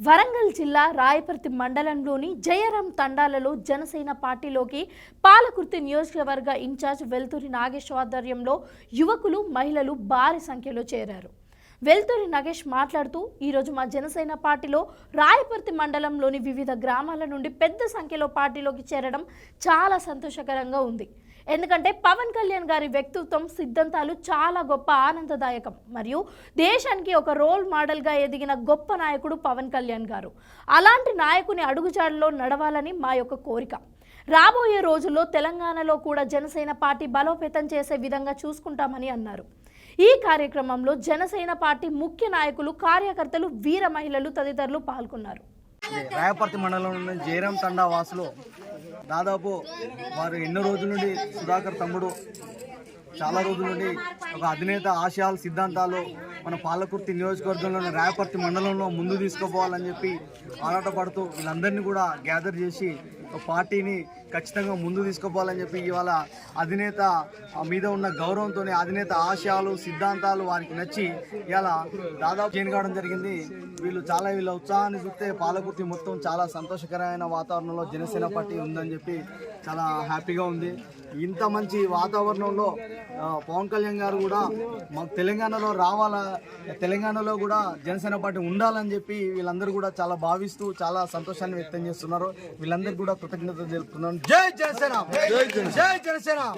వరంగల్ జిల్లా రాయపర్తి మండలంలోని జయరాం తండాలలో జనసేన పార్టీలోకి పాలకుర్తి నియోజకవర్గ ఇన్ఛార్జ్ వెల్తూరి నాగేష్ ఆధ్వర్యంలో యువకులు మహిళలు భారీ సంఖ్యలో చేరారు. వెల్తూరి నగేష్ మాట్లాడుతూ ఈరోజు మా జనసేన పార్టీలో రాయపర్తి మండలంలోని వివిధ గ్రామాల నుండి పెద్ద సంఖ్యలో పార్టీలోకి చేరడం చాలా సంతోషకరంగా ఉంది. ఎందుకంటే పవన్ కళ్యాణ్ గారి వ్యక్తిత్వం సిద్ధాంతాలు చాలా గొప్ప ఆనందదాయకం. మరియు దేశానికి ఒక రోల్ మోడల్గా ఎదిగిన గొప్ప నాయకుడు పవన్ కళ్యాణ్ గారు. అలాంటి నాయకుని అడుగుజాడలో నడవాలని మా యొక్క కోరిక. రాబోయే రోజుల్లో తెలంగాణలో కూడా జనసేన పార్టీ బలోపేతం చేసే విధంగా చూసుకుంటామని అన్నారు. ఈ కార్యక్రమంలో జనసేన పార్టీ ముఖ్య నాయకులు కార్యకర్తలు వీర మహిళలు తదితరులు పాల్గొన్నారు. రాయపర్తి మండలం జయరాం తండా వాసులు దాదాపు వారు ఎన్నో రోజుల నుండి సుధాకర్ తమ్ముడు చాలా రోజుల నుండి ఒక అధినేత ఆశయాలు సిద్ధాంతాలు మన పాలకుర్తి నియోజకవర్గంలోని రాయపర్తి మండలంలో ముందు తీసుకుపోవాలని చెప్పి ఆరాటపడుతూ వీళ్ళందరినీ కూడా గ్యాదర్ చేసి పార్టీని ఖచ్చితంగా ముందు తీసుకుపోవాలని చెప్పి ఇవాళ అధినేత మీద ఉన్న గౌరవంతో అధినేత ఆశయాలు సిద్ధాంతాలు వారికి నచ్చి ఇవాళ దాదాపు జైన్ కావడం జరిగింది. వీళ్ళు చాలా వీళ్ళ ఉత్సాహాన్ని చూస్తే పాలకుర్తి మొత్తం చాలా సంతోషకరమైన వాతావరణంలో జనసేన పార్టీ ఉందని చెప్పి చాలా హ్యాపీగా ఉంది. ఇంత మంచి వాతావరణంలో పవన్ కళ్యాణ్ గారు కూడా మాకు తెలంగాణలో రావాలా తెలంగాణలో కూడా జనసేన పార్టీ ఉండాలని చెప్పి వీళ్ళందరూ కూడా చాలా భావిస్తూ చాలా సంతోషాన్ని వ్యక్తం చేస్తున్నారు. వీళ్ళందరికీ కూడా కృతజ్ఞతలు తెలుపుతున్నాను. జై జనసేన! జై జనసేన!